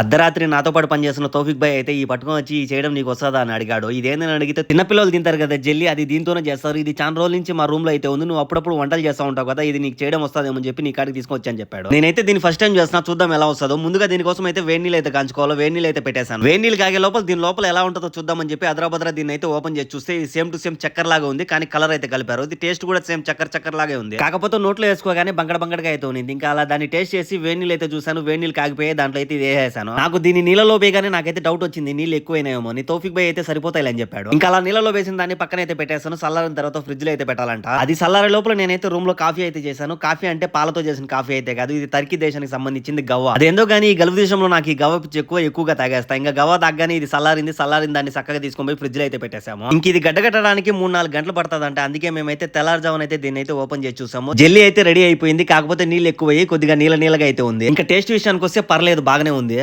అర్ధరాత్రి నాతో పాటు పనిచేస్తున్న తోఫిక్ భాయ్ అయితే ఈ పట్టుకొని వచ్చి ఈ చేయడం నీకు వస్తుందా అని అడిగాడు. ఇదేందని అడిగితే చిన్నపిల్లలు తింటారు కదా జల్లి అది దీంతోనే చేస్తారు. ఇది చాలా రోజుల నుంచి మా రూమ్లో అయితే ఉంది. నువ్వు అప్పుడప్పుడు వంటలు చేస్తా ఉంటావు కదా ఇది నీకు చేయడం వస్తుందేమో చెప్పి నీ కాడికి తీసుకొచ్చి అని చెప్పాడు. నేనైతే దీన్ని ఫస్ట్ టైం చేస్తున్నా చూద్దాం ఎలా వస్తుందో. ముందుగా దీనికోసం అయితే వేడి నీళ్ళు అయితే కాంచుకోవాలో వేడి నీళ్ళు అయితే పెట్టేశాను. వేడి నీళ్ళు కాగే లోపల దీని లోపల ఎలా ఉంటుందో చూద్దామని చెప్పి అద్రాభద్ర దీన్ని అయితే ఓపెన్ చేసి చూస్తే ఇది సేమ్ టు సేమ్ చక్కర్ లాగా ఉంది కానీ కలర్ అయితే కలిపారు. ఇది టేస్ట్ కూడా సేమ్ చక్కర్ చక్కర్ లాగే ఉంది. కాకపోతే నోట్లో వేసుకోగానే బంగడ బంగడగా అయితే ఉంది ఇంకా అలా దాన్ని టేస్ట్ చేసి వేడి నీళ్ళు అయితే చూసాను వేడి నీళ్ళు కాగిపోయి దాంట్లో అయితే ఇది వేసేసాను. నాకు దీని నీళ్ళలో వేయగానే నాకైతే డౌట్ వచ్చింది నీళ్ళు ఎక్కువైనాయేమో. అని తోఫిక్ బై అయితే సరిపోతాయి అని చెప్పాడు. ఇంకా అలా నీళ్ళలో వేసిన దాన్ని పక్కన అయితే పెట్టేస్తాను చల్లారిన తర్వాత ఫ్రిడ్జ్లో అయితే పెట్టాలంట. అది చల్లారే లోపల నేనైతే రూమ్లో కాఫీ అయితే చేశాను. కాఫీ అంటే పాలతో చేసిన కాఫీ అయితే కాదు ఇది టర్కీ దేశానికి సంబంధించింది గవ్వ. అదేందో కానీ ఈ గల్ఫ్ దేశంలో నాకు ఈ గవ్వ పిచ్చి ఎక్కువ ఎక్కువగా తాగేస్తా. ఇంకా గవ్వ తాగగానే ఇది చల్లారింది చల్లారిన దాన్ని చక్కగా తీసుకొని పోయి ఫ్రిడ్జ్లో అయితే పెట్టేసాము ఇంక ఇది గడ్డగట్టడానికి మూడు నాలుగు గంటలు పడుతుందంట. అందుకే మేమైతే తెల్లారుజామున అయితే దీన్ని అయితే ఓపెన్ చేసి చూసాము. జెల్లీ అయితే రెడీ అయిపోయింది కాకపోతే నీళ్ళు ఎక్కువ కొద్దిగా నీళ్ళ నీళ్ళగా అయితే ఉంది. ఇంకా టేస్ట్ విషయానికి వస్తే పర్లేదు బాగానే ఉంది.